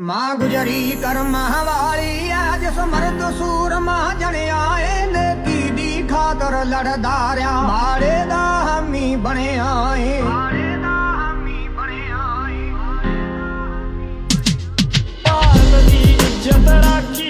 ਮਾਂ ਗੁਜਰੀ ਕਰਮਾਂ ਵਾਲੀ ਅੱਜ ਸਮਰਦ ਸੂਰਮਾ ਜਣਿਆ ਏ ਨੇਕੀ ਦੀ ਖਾਤਰ ਲੜਦਾ ਰਿਆ। ਮਾਰੇ ਦਾ ਹਮੀ ਬਣਿਆ ਏ। ਮਾਰੇ ਦਾ ਹਮੀ ਬਣਿਆ ਏ। ਭਾਰਤ ਦੀ ਇੱਜ਼ਤ ਰਾਖੀ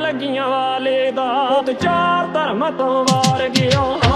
ਲੱਗੀਆਂ ਵਾਲੇ ਦਾ ਤੇ ਚਾਰ ਧਰਮ ਤੋਂ ਵਾਰ ਗਿਆ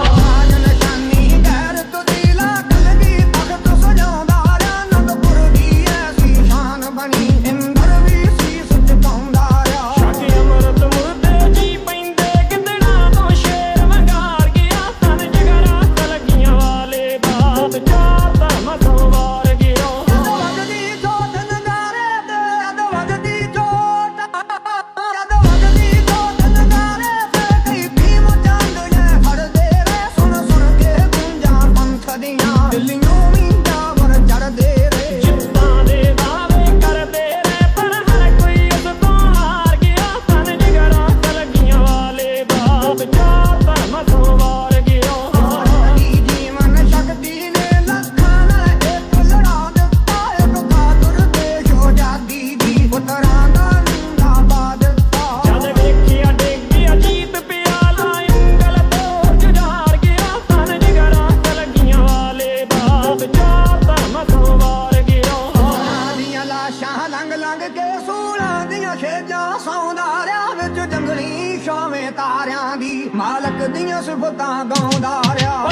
ਸ਼ਾਹ ਲੰਗ ਲੰਗ ਕੇ ਸੂਲਾਂ ਦੀਆਂ ਛੇਜਾਂ ਸੌਂਦਾ ਰਿਆ ਵਿੱਚ ਜੰਗਲੀ ਸ਼ਾਵੇਂ ਤਾਰਿਆਂ ਦੀ ਮਾਲਕ ਦੀਆਂ ਸਿਫਤਾਂ ਗਾਉਂਦਾ ਰਿਆ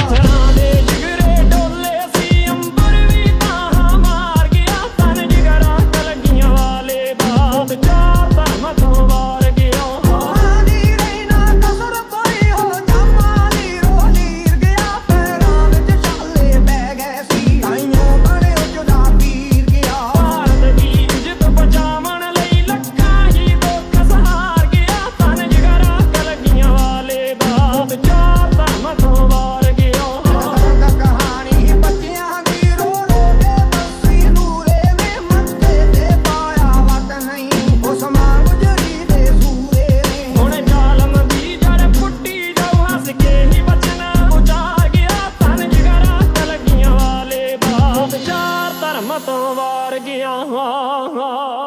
ਦੇ ਜਿਗਰ ਨਿਆਮਤ ਵਾਰ ਗਿਆ। ਹਾਂ